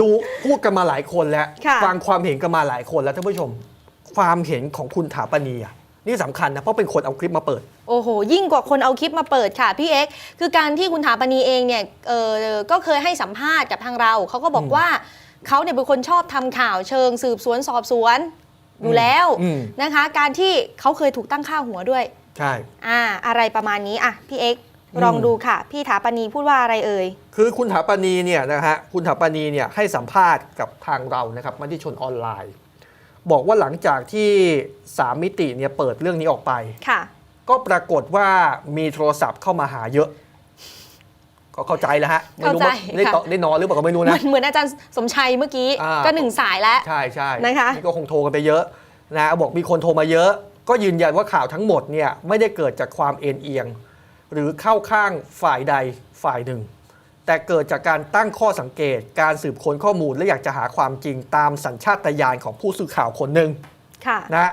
ดูพูดกันมาหลายคนแล้ว ค่ะ ฟังความเห็นกันมาหลายคนแล้วท่านผู้ชม ความเห็นของคุณถาปนีอะนี่สำคัญนะ เพราะเป็นคนเอาคลิปมาเปิด โอ้โห ยิ่งกว่าคนเอาคลิปมาเปิดค่ะพี่เอ็กซ์คือการที่คุณถาปณีเองเนี่ยเออก็เคยให้สัมภาษณ์กับทางเรา เขาก็บอกอืมว่าเขาเนี่ยเป็นคนชอบทำข่าวเชิงสืบสวนสอบสวนอยู่แล้วอืม นะคะ การที่เขาเคยถูกตั้งค่าหัวด้วย ใช่ อ่า อะไรประมาณนี้อะพี่เอ็กซ์อืม ลองดูค่ะ พี่ถาปณีพูดว่าอะไรเอ่ย คือคุณถาปนีเนี่ยนะฮะคุณถาปนีเนี่ยให้สัมภาษณ์กับทางเรานะครับมติชนออนไลน์ บอกว่าหลังจากที่สามมิติเนี่ยเปิดเรื่องนี้ออกไปค่ะ ก็ปรากฏว่ามีโทรศัพท์เข้ามาหาเยอะก็เข้าใจแล้วฮะไม่รู้ว่าเข้าใจได้ค่ะต่อได้นอนหรือเปล่าก็ไม่รู้เหมืนะอนเหมือนอาจารย์สมชัยเมื่อกี้อ่าก็หนึ่งสายแล้วใช่ใช่นะคะนี่ก็คงโทรกันไปเยอะนะบอกมีคนโทรมาเยอะ ก็ยืนยันว่าข่าวทั้งหมดเนี่ยไม่ได้เกิดจากความเอ็นเอียง หรือเข้าข้างฝ่ายใดฝ่ายหนึ่ง แต่เกิดจากการตั้งข้อสังเกต การสืบค้นข้อมูลและอยากจะหาความจริงตามสัญชาตญาณของผู้สื่อข่าวคนหนึ่งค่ะนะ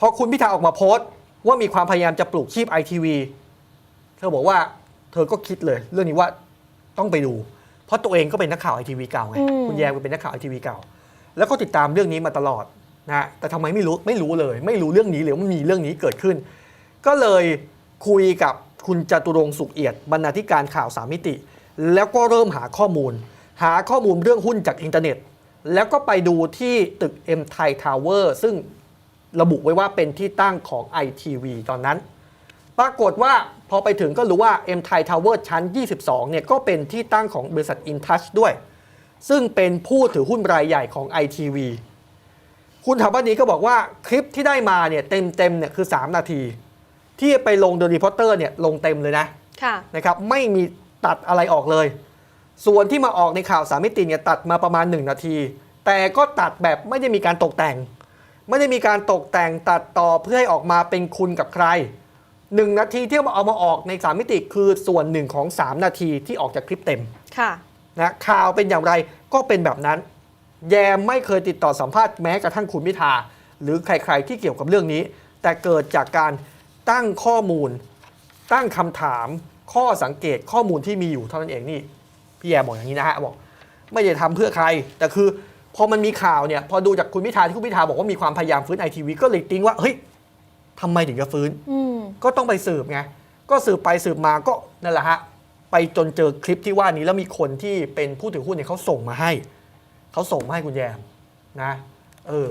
พอคุณพิธาออกมาโพสต์ว่ามีความพยายามจะปลูกชีพไอทีวีเธอบอกว่าเธอก็คิดเลย เรื่องนี้ว่าต้องไปดู เพราะตัวเองก็เป็นนักข่าวไอทีวีเก่าไงอืมคุณแยมเป็นนักข่าวไอทีวีเก่า แล้วก็ติดตามเรื่องนี้มาตลอดนะแต่ทำไมไม่รู้ไม่รู้เลย ไม่รู้เรื่องนี้เลยว่ามีเรื่องนี้เกิดขึ้น ก็เลยคุยกับ คุณจตุรงสุขเอียดบรรณาธิการข่าวสามมิติ แล้วก็เริ่มหาข้อมูล หาข้อมูลเรื่องหุ้นจากอินเทอร์เน็ต แล้วก็ไปดูที่ตึก M Thai Tower ซึ่งระบุไว้ว่าเป็นที่ตั้งของ ITV ตอนนั้น ปรากฏว่าพอไปถึงก็รู้ว่า M Thai Tower ชั้น 22 เนี่ยก็เป็นที่ตั้งของบริษัท InTouch ด้วย ซึ่งเป็นผู้ถือหุ้นรายใหญ่ของ ITV คุณถาปนีก็บอกว่าคลิปที่ได้มาเนี่ยเต็มๆเนี่ยคือ 3 นาที ที่ไปลง The Reporter เนี่ยลงเต็มเลยนะค่ะนะครับไม่มีตัดอะไรออกเลย ส่วนที่มาออกในข่าวสามมิติเนี่ยตัดมาประมาณ 1 นาที แต่ก็ตัดแบบไม่ได้มีการตกแต่ง ไม่ได้มีการตกแต่งตัดต่อเพื่อให้ออกมาเป็นคุณกับใคร 1 นาทีที่เอามาออกในสามมิติคือส่วนหนึ่งของ 3 นาทีที่ออกจากคลิปเต็มค่ะนะข่าวเป็นอย่างไรก็เป็นแบบนั้น แยมไม่เคยติดต่อสัมภาษณ์แม้กระทั่งคุณพิธาหรือใครๆที่เกี่ยวกับเรื่องนี้ แต่เกิดจากการ ตั้งข้อมูล ตั้งคำถามข้อสังเกตข้อมูลที่มีอยู่เท่านั้นเองนี่พี่แยมบอกอย่างนี้นะฮะบอกไม่ได้ทำเพื่อใคร แต่คือพอมันมีข่าวเนี่ยพอดูจากคุณพิธาที่คุณพิธาบอกว่ามีความพยายามฟื้นไอทีวีก็เลยติ้งว่าเฮ้ยทำไมถึงจะฟื้นอืมก็ต้องไปสืบไงก็สืบไปสืบมาก็นั่นแหละฮะไปจนเจอคลิปที่ว่านี้แล้วมีคนที่เป็นผู้ถือหุ้นเนี่ยเขาส่งมาให้เขาส่งมาให้คุณแยมนะ เออ